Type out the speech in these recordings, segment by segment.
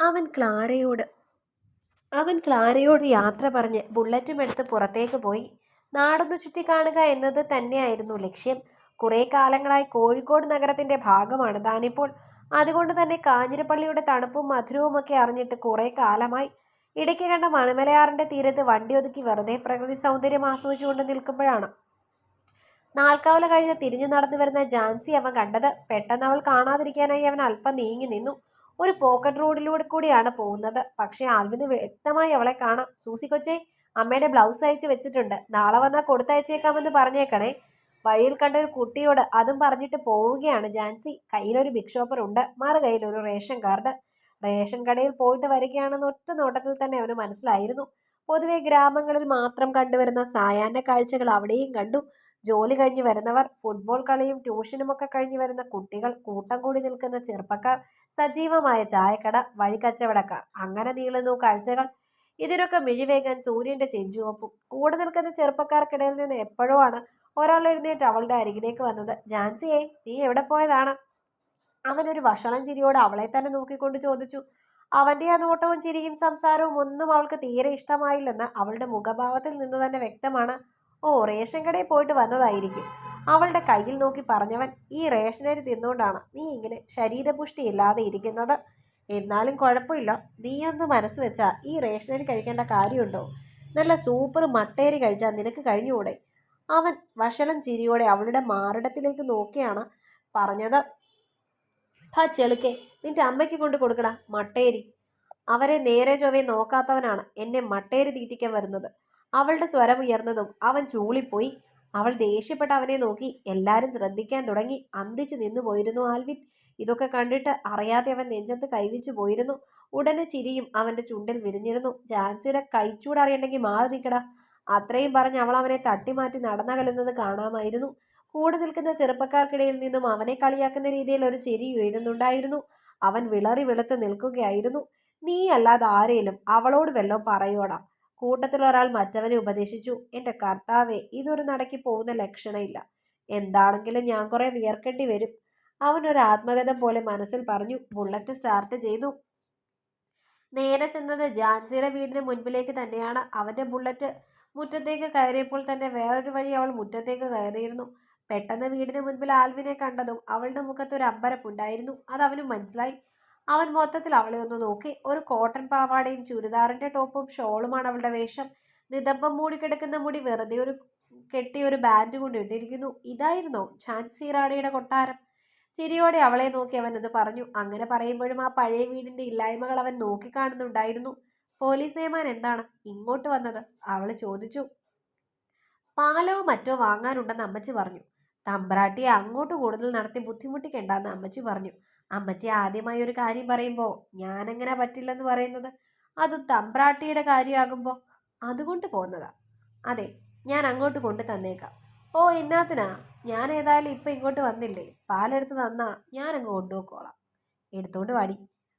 അവൻ ക്ലാരയോട് അവൻ ക്ലാരയോട് യാത്ര പറഞ്ഞ് ബുള്ളറ്റും എടുത്ത് പുറത്തേക്ക് പോയി. നാടൊന്നു ചുറ്റിക്കാണുക എന്നത് തന്നെയായിരുന്നു ലക്ഷ്യം. കുറേ കാലങ്ങളായി കോഴിക്കോട് നഗരത്തിന്റെ ഭാഗമാണ് താനിപ്പോൾ. അതുകൊണ്ട് തന്നെ കാഞ്ഞിരപ്പള്ളിയുടെ തണുപ്പും മധുരവുമൊക്കെ അറിഞ്ഞിട്ട് കുറേ കാലമായി. ഇടയ്ക്ക് കണ്ട മണമലയാറിന്റെ തീരത്ത് വണ്ടി ഒതുക്കി വെറുതെ പ്രകൃതി സൗന്ദര്യം ആസ്വദിച്ചുകൊണ്ട് നിൽക്കുമ്പോഴാണ്. നാൽക്കാവല കഴിഞ്ഞ് തിരിഞ്ഞു നടന്നു വരുന്ന ജാൻസി അവൻ കണ്ടത് പെട്ടെന്ന് അവൾ കാണാതിരിക്കാനായി അവൻ അല്പം നീങ്ങി നിന്നു. ഒരു പോക്കറ്റ് റോഡിലൂടെ കൂടിയാണ് പോകുന്നത്. പക്ഷേ ആൽവിന് വ്യക്തമായി അവളെ കാണാം. സൂസി കൊച്ചേ അമ്മയുടെ ബ്ലൗസ് അയച്ചു വെച്ചിട്ടുണ്ട്. നാളെ വന്നാൽ കൊടുത്തയച്ചേക്കാമെന്ന് പറഞ്ഞേക്കണേ. വഴിയിൽ കണ്ട ഒരു കുട്ടിയോട് അതും പറഞ്ഞിട്ട് പോവുകയാണ് ജാൻസി. കയ്യിലൊരു ബിഗ് ഷോപ്പർ ഉണ്ട്. മറു കയ്യിൽ ഒരു റേഷൻ കാർഡ്. റേഷൻ കടയിൽ പോയിട്ട് വരികയാണെന്ന് ഒറ്റ നോട്ടത്തിൽ തന്നെ അവന് മനസ്സിലായിരുന്നു. പൊതുവെ ഗ്രാമങ്ങളിൽ മാത്രം കണ്ടുവരുന്ന സായാഹ്ന കാഴ്ചകൾ അവിടെയും കണ്ടു. ജോലി കഴിഞ്ഞ് വരുന്നവർ ഫുട്ബോൾ കളിയും ട്യൂഷനും ഒക്കെ കഴിഞ്ഞ് വരുന്ന കുട്ടികൾ കൂട്ടം കൂടി നിൽക്കുന്ന ചെറുപ്പക്കാർ സജീവമായ ചായക്കട വഴിക്കച്ചവടക്കാർ അങ്ങനെ നീളുന്നു കാഴ്ചകൾ. ഇതിനൊക്കെ മിഴിവേകാൻ സൂര്യന്റെ ചെഞ്ചുവപ്പും. കൂടെ നിൽക്കുന്ന ചെറുപ്പക്കാർക്കിടയിൽ നിന്ന് എപ്പോഴോ ആണ് ഒരാൾ എഴുന്നേറ്റ് അവളുടെ അരികിലേക്ക് വന്നത്? ജാൻസിയെ നീ എവിടെ പോയതാണ്? അവനൊരു വഷളം ചിരിയോട് അവളെ തന്നെ നോക്കിക്കൊണ്ട് ചോദിച്ചു. അവന്റെ ആ നോട്ടവും ചിരിയും സംസാരവും ഒന്നും അവൾക്ക് തീരെ ഇഷ്ടമായില്ലെന്ന് അവളുടെ മുഖഭാവത്തിൽ നിന്ന് തന്നെ വ്യക്തമാണ്. ഓ റേഷൻ കടയിൽ പോയിട്ട് വന്നതായിരിക്കും. അവളുടെ കയ്യിൽ നോക്കി പറഞ്ഞവൻ ഈ റേഷനരി തിന്നുകൊണ്ടാണ് നീ ഇങ്ങനെ ശരീരപുഷ്ടി ഇല്ലാതെ ഇരിക്കുന്നത്? എന്നാലും കുഴപ്പമില്ല. നീയൊന്ന് മനസ്സ് വെച്ചാൽ ഈ റേഷനരി കഴിക്കേണ്ട കാര്യമുണ്ടോ? നല്ല സൂപ്പർ മട്ടേരി കഴിച്ചാൽ നിനക്ക് കഴിഞ്ഞുകൂടെ? അവൻ വഷളം ചിരിയോടെ അവളുടെ മാറിടത്തിലേക്ക് നോക്കിയാണ് പറഞ്ഞത്. ഹാ ചെളുക്കെ നിന്റെ അമ്മയ്ക്ക് കൊണ്ട് കൊടുക്കടാ മട്ടേരി അവരെ നേരെ ചൊവ്വേ നോക്കാത്തവനാണ് എന്നെ മട്ടേരി തീറ്റിക്കാൻ വരുന്നത്. അവളുടെ സ്വരം ഉയർന്നതും അവൻ ചൂളിപ്പോയി. അവൾ ദേഷ്യപ്പെട്ട് അവനെ നോക്കി. എല്ലാവരും ശ്രദ്ധിക്കാൻ തുടങ്ങി. അന്തിച്ച് നിന്നു പോയിരുന്നു ആൽവിൻ. ഇതൊക്കെ കണ്ടിട്ട് അറിയാതെ അവൻ നെഞ്ചത്ത് കൈവിച്ചു പോയിരുന്നു. ഉടനെ ചിരിയും അവന്റെ ചുണ്ടിൽ വിരിഞ്ഞിരുന്നു. ജാൻസിയുടെ കൈച്ചൂടറിയണ്ടെങ്കിൽ മാറി നിൽക്കടാ. അത്രയും പറഞ്ഞ് അവൾ അവനെ തട്ടിമാറ്റി നടന്നകലുന്നത് കാണാമായിരുന്നു. കൂടെ നിൽക്കുന്ന ചെറുപ്പക്കാർക്കിടയിൽ നിന്നും അവനെ കളിയാക്കുന്ന രീതിയിൽ ഒരു ചിരി ഉയരുന്നുണ്ടായിരുന്നു. അവൻ വിളറി വെളുത്ത് നിൽക്കുകയായിരുന്നു. നീ അല്ലാതെ ആരേലും അവളോട് വല്ലതും പറയോടാ. കൂട്ടത്തിൽ ഒരാൾ മറ്റവനെ ഉപദേശിച്ചു. എന്റെ കർത്താവെ ഇതൊരു നടക്കി പോകുന്ന ലക്ഷണമില്ല. എന്താണെങ്കിലും ഞാൻ കുറേ വിയർക്കേണ്ടി വരും അവനൊരു ആത്മഗതം പോലെ മനസ്സിൽ പറഞ്ഞു. ബുള്ളറ്റ് സ്റ്റാർട്ട് ചെയ്തു. നേരെ ചെന്നത് ജാൻസിയുടെ വീടിന് മുൻപിലേക്ക് തന്നെയാണ്. അവന്റെ ബുള്ളറ്റ് മുറ്റത്തേക്ക് കയറിയപ്പോൾ തന്നെ വേറൊരു വഴി അവൾ മുറ്റത്തേക്ക് കയറിയിരുന്നു. പെട്ടെന്ന് വീടിന് മുൻപിൽ ആൽവിനെ കണ്ടതും അവളുടെ മുഖത്ത് ഒരു അമ്പരപ്പുണ്ടായിരുന്നു അത് മനസ്സിലായി. അവൻ മൊത്തത്തിൽ അവളെ ഒന്ന് നോക്കി. ഒരു കോട്ടൺ പാവാടയും ചുരിദാറിന്റെ ടോപ്പും ഷോളുമാണ് അവളുടെ വേഷം. നിതംബം മൂടിക്കിടക്കുന്ന മുടി വെറുതെ ഒരു കെട്ടി ഒരു ബാൻഡ് കൊണ്ട് ഇട്ടിരിക്കുന്നു. ഇതായിരുന്നോ ഝാൻസി റാണിയുടെ കൊട്ടാരം. ചിരിയോടെ അവളെ നോക്കി അവൻ അത് പറഞ്ഞു. അങ്ങനെ പറയുമ്പോഴും ആ പഴയ വീടിന്റെ ഇല്ലായ്മകൾ അവൻ നോക്കിക്കാണുന്നുണ്ടായിരുന്നു. പോലീസ് നിയമാൻ എന്താണ് ഇങ്ങോട്ട് വന്നത്? അവൾ ചോദിച്ചു. പാലോ മറ്റോ വാങ്ങാനുണ്ടെന്ന് അമ്മച്ചി പറഞ്ഞു. തമ്പ്രാട്ടിയെ അങ്ങോട്ട് കൂടുതൽ നടത്തി ബുദ്ധിമുട്ടിക്കേണ്ടെന്ന് അമ്മച്ചി പറഞ്ഞു. അമ്മച്ചി ആദ്യമായി ഒരു കാര്യം പറയുമ്പോൾ ഞാനെങ്ങനെ പറ്റില്ലെന്ന് പറയുന്നത്? അത് തമ്പ്രാട്ടിയുടെ കാര്യമാകുമ്പോൾ അതുകൊണ്ട് പോകുന്നതാ അതെ ഞാൻ അങ്ങോട്ട് കൊണ്ടു തന്നേക്കാം. ഓ എന്നാത്തിനാ? ഞാൻ ഏതായാലും ഇപ്പം ഇങ്ങോട്ട് വന്നില്ലേ? പാലെടുത്ത് തന്നാ ഞാൻ അങ്ങ് കൊണ്ടുപോയിക്കോളാം. എടുത്തോണ്ട് വാടി.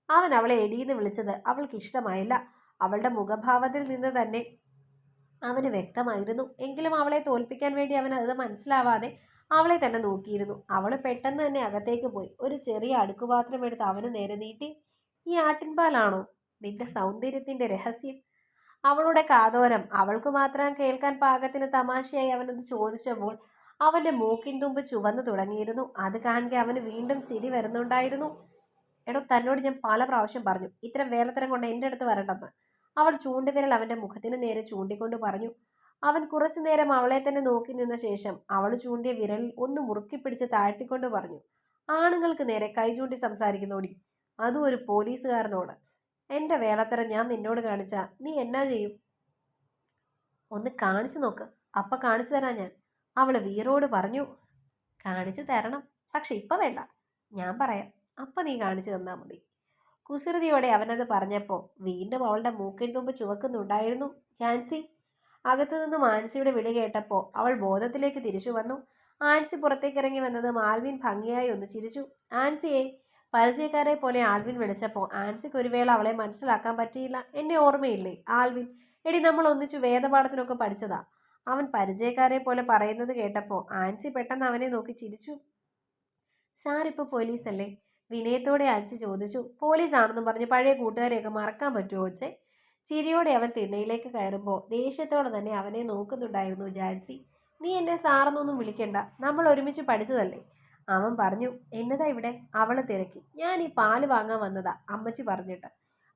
അവൻ അവളെ എടീന്ന് വിളിച്ചത് അവൾക്ക് ഇഷ്ടമായില്ല. അവളുടെ മുഖഭാവത്തിൽ നിന്ന് തന്നെ അവന് വ്യക്തമായിരുന്നു. എങ്കിലും അവളെ തോൽപ്പിക്കാൻ വേണ്ടി അവൻ അത് മനസ്സിലാവാതെ അവളെ തന്നെ നോക്കിയിരുന്നു. അവൾ പെട്ടെന്ന് തന്നെ അകത്തേക്ക് പോയി. ഒരു ചെറിയ അടുക്കുപാത്രം എടുത്ത് അവന് നേരെ നീട്ടി. ഈ ആട്ടിൻപാലാണോ? നിന്റെ സൗന്ദര്യത്തിന്റെ രഹസ്യം. അവളുടെ കാതോരം. അവൾക്ക് മാത്രം കേൾക്കാൻ പാകത്തിന് തമാശയായി അവനത് ചോദിച്ചപ്പോൾ അവന്റെ മൂക്കിൻ തുമ്പ് ചുവന്നു തുടങ്ങിയിരുന്നു. അത് കാണുക അവന് വീണ്ടും ചിരി വരുന്നുണ്ടായിരുന്നു. എടോ തന്നോട് ഞാൻ പല പ്രാവശ്യം പറഞ്ഞു. ഇത്തരം വേലത്തരം കൊണ്ട് എന്റെ അടുത്ത് വരണ്ടെന്ന്. അവൾ ചൂണ്ടുവിരൽ അവന്റെ മുഖത്തിന് നേരെ ചൂണ്ടിക്കൊണ്ട് പറഞ്ഞു. അവൻ കുറച്ചു നേരം അവളെ തന്നെ നോക്കി നിന്ന ശേഷം അവൾ ചൂണ്ടിയ വിരലിൽ ഒന്ന് മുറുക്കി പിടിച്ച് താഴ്ത്തിക്കൊണ്ട് പറഞ്ഞു ആണുങ്ങൾക്ക് നേരെ കൈ ചൂണ്ടി സംസാരിക്കുന്നോടി. അതും ഒരു പോലീസുകാരനോട്. എന്റെ വേലത്തര ഞാൻ നിന്നോട് കാണിച്ചാ നീ എന്നാ ചെയ്യും? ഒന്ന് കാണിച്ചു നോക്ക്. അപ്പ കാണിച്ചു തരാ ഞാൻ. അവൾ വീറോട് പറഞ്ഞു കാണിച്ചു തരണം. പക്ഷെ ഇപ്പം വേണ്ട. ഞാൻ പറയാം. അപ്പം നീ കാണിച്ചു തന്നാൽ മതി. കുസൃതിയോടെ അവനത് പറഞ്ഞപ്പോൾ വീണ്ടും അവളുടെ മൂക്കിൻ തുമ്പ് ചുവക്കുന്നുണ്ടായിരുന്നു. ചാൻസി അകത്തു നിന്ന് ആൻസിയുടെ വിളി കേട്ടപ്പോൾ അവൾ ബോധത്തിലേക്ക് തിരിച്ചു വന്നു. ആൻസി പുറത്തേക്ക് ഇറങ്ങി വന്നത് മാൽവിൻ ഭംഗിയായി ഒന്ന് ചിരിച്ചു. ആൻസിയെ പരിചയക്കാരെ പോലെ ആൽവിൻ വിളിച്ചപ്പോൾ ആൻസിക്ക് ഒരു വേള അവളെ മനസ്സിലാക്കാൻ പറ്റിയില്ല. എന്നെ ഓർമ്മയില്ലേ? ആൽവിൻ എടി നമ്മൾ ഒന്നിച്ചു വേദപാഠത്തിനൊക്കെ പഠിച്ചതാ. അവൻ പരിചയക്കാരെ പോലെ പറയുന്നത് കേട്ടപ്പോൾ ആൻസി പെട്ടെന്ന് അവനെ നോക്കി ചിരിച്ചു. സാർ ഇപ്പോൾ പോലീസല്ലേ? വിനയത്തോടെ ആൻസി ചോദിച്ചു. പോലീസാണെന്നും പറഞ്ഞ് പഴയ കൂട്ടുകാരെയൊക്കെ മറക്കാൻ പറ്റുമോ ഒച്ചെ ചിരിയോടെ അവൻ തിണ്ണയിലേക്ക് കയറുമ്പോൾ ദേഷ്യത്തോടെ തന്നെ അവനെ നോക്കുന്നുണ്ടായിരുന്നു ജാൻസി. നീ എന്നെ സാറെന്നൊന്നും വിളിക്കണ്ട. നമ്മൾ ഒരുമിച്ച് പഠിച്ചതല്ലേ? അവൻ പറഞ്ഞു എന്നതാ ഇവിടെ? അവൾ തിരക്കി. ഞാൻ ഈ പാൽ വാങ്ങാൻ വന്നതാ അമ്മച്ചി പറഞ്ഞിട്ട്.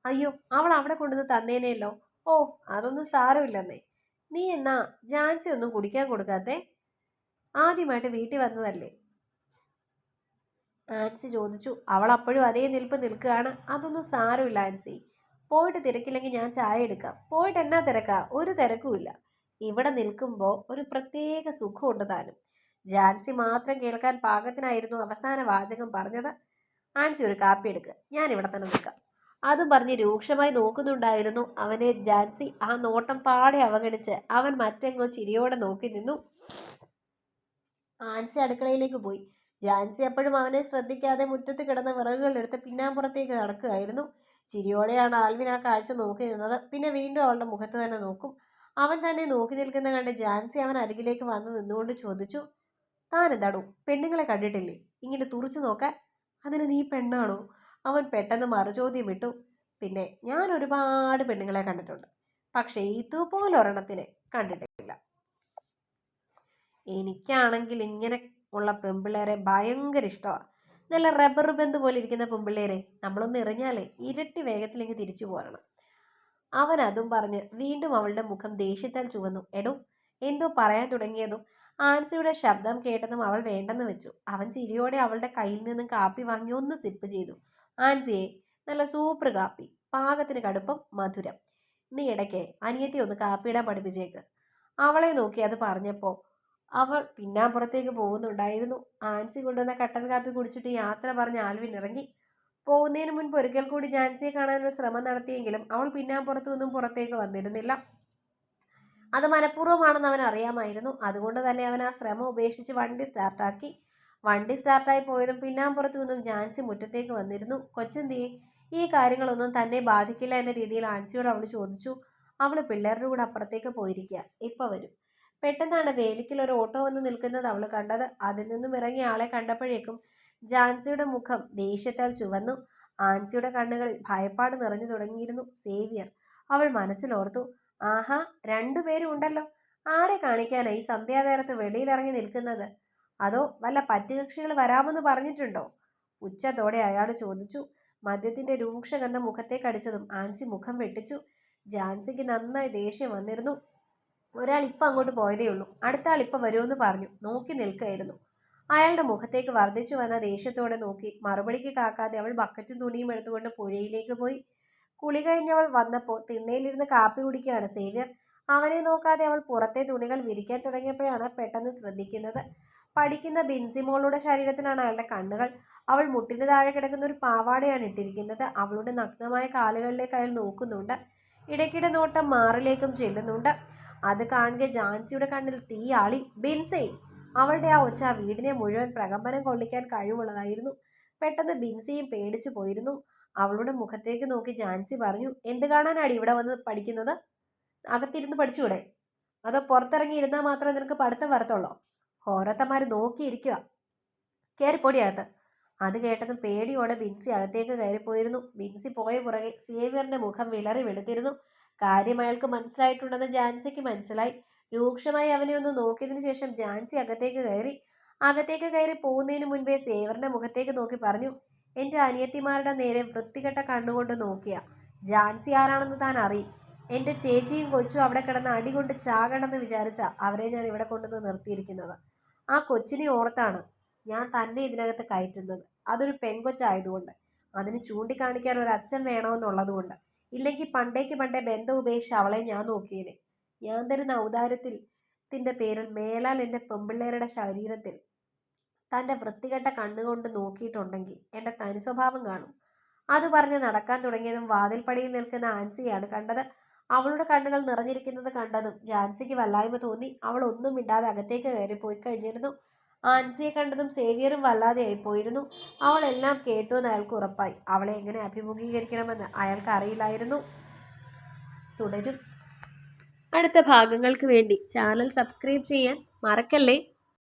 അയ്യോ അവൾ അവിടെ കൊണ്ടുവന്ന് തന്നേനെയല്ലോ ഓ അതൊന്നും സാരമില്ലെന്നേ. നീ എന്നാ ജാൻസി ഒന്നും കുടിക്കാൻ കൊടുക്കാത്തെ? ആദ്യമായിട്ട് വീട്ടിൽ വന്നതല്ലേ? ആൻസി ചോദിച്ചു. അവൾ അപ്പോഴും അതേ നിൽപ്പ് നിൽക്കുകയാണ്. അതൊന്നും സാരമില്ല ആൻസി. പോയിട്ട് തിരക്കില്ലെങ്കിൽ ഞാൻ ചായ എടുക്കാം. പോയിട്ട് എന്നാ തിരക്കാ? ഒരു തിരക്കുമില്ല ഇവിടെ നിൽക്കുമ്പോൾ ഒരു പ്രത്യേക സുഖമുണ്ട് താനും. ജാൻസി മാത്രം കേൾക്കാൻ പാകത്തിനായിരുന്നു അവസാന വാചകം പറഞ്ഞത്. ആൻസി ഒരു കാപ്പി എടുക്കുക ഞാൻ ഇവിടെ തന്നെ നിൽക്കാം. അതും പറഞ്ഞ് രൂക്ഷമായി നോക്കുന്നുണ്ടായിരുന്നു അവനെ ജാൻസി. ആ നോട്ടം പാടെ അവഗണിച്ച് അവൻ മറ്റെങ്ങോ ചിരിയോടെ നോക്കി നിന്നു. ആൻസി അടുക്കളയിലേക്ക് പോയി. ജാൻസി അപ്പോഴും അവനെ ശ്രദ്ധിക്കാതെ മുറ്റത്ത് കിടന്ന വിറകുകളെടുത്ത് പിന്നാമ്പുറത്തേക്ക് നടക്കുകയായിരുന്നു. ചിരിയോടെയാണ് ആൽവിൻ ആ കാഴ്ച നോക്കി നിന്നത്. പിന്നെ വീണ്ടും അവളുടെ മുഖത്ത് തന്നെ നോക്കും. അവൻ തന്നെ നോക്കി നിൽക്കുന്ന കണ്ട് ജാൻസി അവൻ അരികിലേക്ക് വന്ന് നിന്നുകൊണ്ട് ചോദിച്ചു താൻ എന്താടോ പെണ്ണുങ്ങളെ കണ്ടിട്ടില്ലേ? ഇങ്ങനെ തുറച്ചു നോക്കാൻ? അതിന് നീ പെണ്ണാണോ? അവൻ പെട്ടെന്ന് മറുചോദ്യം ഇട്ടു പിന്നെ ഞാൻ ഒരുപാട് പെണ്ണുങ്ങളെ കണ്ടിട്ടുണ്ട്. പക്ഷേ ഇതുപോലെ ഒരെണ്ണത്തിനെ കണ്ടിട്ടില്ല. എനിക്കാണെങ്കിൽ ഇങ്ങനെ ഉള്ള പെമ്പിള്ളേരെ ഭയങ്കര ഇഷ്ടമാണ് നല്ല റബ്ബർ ബന്ധ് പോലെ ഇരിക്കുന്ന പെമ്പിള്ളേരെ നമ്മളൊന്ന് എറിഞ്ഞാലേ ഇരട്ടി വേഗത്തിലേക്ക് തിരിച്ചു പോരണം. അവൻ അതും പറഞ്ഞ് വീണ്ടും അവളുടെ മുഖം ദേഷ്യത്താൽ ചുവന്നു. എടോ എന്തോ പറയാൻ തുടങ്ങിയതും ആൻസിയുടെ ശബ്ദം കേട്ടതും അവൾ വേണ്ടെന്ന് വെച്ചു. അവൻ ചിരിയോടെ അവളുടെ കയ്യിൽ നിന്നും കാപ്പി വാങ്ങി ഒന്ന് സിപ്പ് ചെയ്തു. ആൻസിയെ നല്ല സൂപ്പർ കാപ്പി പാകത്തിന് കടുപ്പം മധുരം. നീ ഇടയ്ക്ക് അനിയത്തി ഒന്ന് കാപ്പിയിടാൻ പഠിപ്പിച്ചേക്ക്. അവളെ നോക്കി അത് പറഞ്ഞപ്പോൾ അവൾ പിന്നാമ്പുറത്തേക്ക് പോകുന്നുണ്ടായിരുന്നു. ആൻസി കൊണ്ടുവന്ന കട്ടൻ കാപ്പി കുടിച്ചിട്ട് യാത്ര പറഞ്ഞ് ആൽവിൻ ഇറങ്ങി. പോകുന്നതിന് മുൻപ് ഒരിക്കൽ കൂടി ജാൻസിയെ കാണാനൊരു ശ്രമം നടത്തിയെങ്കിലും അവൾ പിന്നാമ്പുറത്തു പുറത്തേക്ക് വന്നിരുന്നില്ല. അത് മനഃപൂർവമാണെന്ന് അവൻ അറിയാമായിരുന്നു. അതുകൊണ്ട് തന്നെ അവൻ ആ ശ്രമം ഉപേക്ഷിച്ച് വണ്ടി സ്റ്റാർട്ടാക്കി. വണ്ടി സ്റ്റാർട്ടായി പോയതും പിന്നാമ്പുറത്തു നിന്നും ജാൻസി മുറ്റത്തേക്ക് വന്നിരുന്നു. കൊച്ചെന്തിയെ ഈ കാര്യങ്ങളൊന്നും തന്നെ ബാധിക്കില്ല എന്ന രീതിയിൽ ആൻസിയോട് അവൾ ചോദിച്ചു. അവൾ പിള്ളേരുടെ കൂടെ അപ്പുറത്തേക്ക് പോയിരിക്കുക. ഇപ്പോൾ വരും. പെട്ടെന്നാണ് വേലിക്കൽ ഒരു ഓട്ടോ വന്ന് നിൽക്കുന്നത് അവൾ കണ്ടത്. അതിൽ നിന്നും ഇറങ്ങിയ ആളെ കണ്ടപ്പോഴേക്കും ജാൻസിയുടെ മുഖം ദേഷ്യത്താൽ ചുവന്നു. ആൻസിയുടെ കണ്ണുകളിൽ ഭയപ്പാട് നിറഞ്ഞു തുടങ്ങിയിരുന്നു സേവിയർ. അവൾ മനസ്സിലോർത്തു ആഹാ രണ്ടുപേരും ഉണ്ടല്ലോ. ആരെ കാണിക്കാനായി സന്ധ്യാനേരത്ത് വെളിയിലിറങ്ങി നിൽക്കുന്നത്? അതോ വല്ല പറ്റുകക്ഷികൾ വരാമെന്ന് പറഞ്ഞിട്ടുണ്ടോ? ഉച്ചത്തോടെ അയാൾ ചോദിച്ചു. മദ്യത്തിന്റെ രൂക്ഷഗന്ധം മുഖത്തേക്കടിച്ചതും ആൻസി മുഖം വെട്ടിച്ചു. ജാൻസിക്ക് നന്നായി ദേഷ്യം വന്നിരുന്നു. ഒരാൾ ഇപ്പം അങ്ങോട്ട് പോയതേ ഉള്ളൂ. അടുത്ത ആൾ ഇപ്പം വരുമെന്ന് പറഞ്ഞു. നോക്കി നിൽക്കുകയായിരുന്നു. അയാളുടെ മുഖത്തേക്ക് വർദ്ധിച്ചു വന്ന ദേഷ്യത്തോടെ നോക്കി. മറുപടിക്ക് കാക്കാതെ അവൾ ബക്കറ്റും തുണിയും എടുത്തുകൊണ്ട് പുഴയിലേക്ക് പോയി. കുളി കഴിഞ്ഞവൾ വന്നപ്പോൾ തിണ്ണയിലിരുന്ന് കാപ്പി കുടിക്കുകയാണ് സേവ്യർ. അവനെ നോക്കാതെ അവൾ പുറത്തെ തുണികൾ വിരിക്കാൻ തുടങ്ങിയപ്പോഴാണ് പെട്ടെന്ന് ശ്രദ്ധിക്കുന്നത്. പഠിക്കുന്ന ബിൻസിമോളുടെ ശരീരത്തിലാണ് അയാളുടെ കണ്ണുകൾ. അവൾ മുട്ടിന് താഴെ കിടക്കുന്ന ഒരു പാവാടയാണ് ഇട്ടിരിക്കുന്നത്. അവളുടെ നഗ്നമായ കാലുകളിലേക്ക് അയാൾ നോക്കുന്നുണ്ട്. ഇടയ്ക്കിടെ നോട്ടം മാറിലേക്കും ചെല്ലുന്നുണ്ട്. അത് കാണുക ജാൻസിയുടെ കണ്ണിൽ തീയാളി ബിൻസേ. അവളുടെ ആ ഒച്ച വീടിനെ മുഴുവൻ പ്രകമ്പനം കൊള്ളിക്കാൻ കഴിവുള്ളതായിരുന്നു. പെട്ടെന്ന് ബിൻസിയും പേടിച്ചു പോയിരുന്നു. അവളുടെ മുഖത്തേക്ക് നോക്കി ജാൻസി പറഞ്ഞു എന്ത് കാണാനാണ് ഇവിടെ വന്ന് പഠിക്കുന്നത്? അകത്തിരുന്ന് പഠിച്ചൂടെ? അതോ പുറത്തിറങ്ങി ഇരുന്നാൽ മാത്രമേ നിനക്ക് പഠിത്തം വരത്തുള്ളോ? ഓരോത്തന്മാർ നോക്കിയിരിക്കുക കയറിപ്പൊടി അകത്ത്. അത് കേട്ടതും പേടിയോടെ ബിൻസി അകത്തേക്ക് കയറിപ്പോയിരുന്നു. ബിൻസി പോയ പുറകെ സേവിയറിന്റെ മുഖം വിളറി വെളുത്തിരുന്നു. കാര്യം അയാൾക്ക് മനസ്സിലായിട്ടുണ്ടെന്ന് ജാൻസിക്ക് മനസ്സിലായി. രൂക്ഷമായി അവനെ ഒന്ന് നോക്കിയതിനു ശേഷം ജാൻസി അകത്തേക്ക് കയറി. അകത്തേക്ക് കയറി പോകുന്നതിന് മുൻപേ സേവറിന്റെ മുഖത്തേക്ക് നോക്കി പറഞ്ഞു എന്റെ അനിയത്തിമാരുടെ നേരെ വൃത്തികെട്ട കണ്ണുകൊണ്ട് നോക്കിയ. ജാൻസി ആരാണെന്ന് താൻ അറിയും. എന്റെ ചേച്ചിയും കൊച്ചും അവിടെ കിടന്ന് അടി കൊണ്ട് ചാകണമെന്ന് വിചാരിച്ച അവരെ ഞാൻ ഇവിടെ കൊണ്ടുവന്ന് നിർത്തിയിരിക്കുന്നത്. ആ കൊച്ചിനെ ഓർത്താണ് ഞാൻ തന്നെ ഇതിനകത്ത് കയറ്റുന്നത്. അതൊരു പെൺകൊച്ചായതുകൊണ്ട്. അതിന് ചൂണ്ടിക്കാണിക്കാൻ ഒരു അച്ഛൻ വേണമെന്നുള്ളതുകൊണ്ട്. ഇല്ലെങ്കിൽ പണ്ടേക്ക് പണ്ടേ ബന്ധം ഉപേക്ഷിച്ച് അവളെ ഞാൻ നോക്കിയേനെ. ഞാൻ തരുന്ന ഔദാര്യത്തിൽ ത്തിന്റെ പേരിൽ മേലാൽ എന്റെ പെമ്പിള്ളേരുടെ ശരീരത്തിൽ തന്റെ വൃത്തികെട്ട കണ്ണുകൊണ്ട് നോക്കിയിട്ടുണ്ടെങ്കിൽ എന്റെ തനി സ്വഭാവം കാണും. അത് പറഞ്ഞ് നടക്കാൻ തുടങ്ങിയതും വാതിൽപ്പടിയിൽ നിൽക്കുന്ന ആൻസിയാണ് കണ്ടത്. അവളുടെ കണ്ണുകൾ നിറഞ്ഞിരിക്കുന്നത് കണ്ടതും ജാൻസിക്ക് വല്ലായ്മ തോന്നി. അവൾ ഒന്നും മിണ്ടാതെ അകത്തേക്ക് കയറി പോയി കഴിഞ്ഞിരുന്നു. ആൻസിയെ കണ്ടതും സേവിയറും വല്ലാതെ ആയിപ്പോയിരുന്നു അവൾ എല്ലാം കേട്ടു എന്ന് അയാൾക്ക് ഉറപ്പായി. അവളെ എങ്ങനെ അഭിമുഖീകരിക്കണമെന്ന് അയാൾക്ക് അറിയില്ലായിരുന്നു. തുടരും. അടുത്ത ഭാഗങ്ങൾക്ക് വേണ്ടി ചാനൽ സബ്സ്ക്രൈബ് ചെയ്യാൻ മറക്കല്ലേ?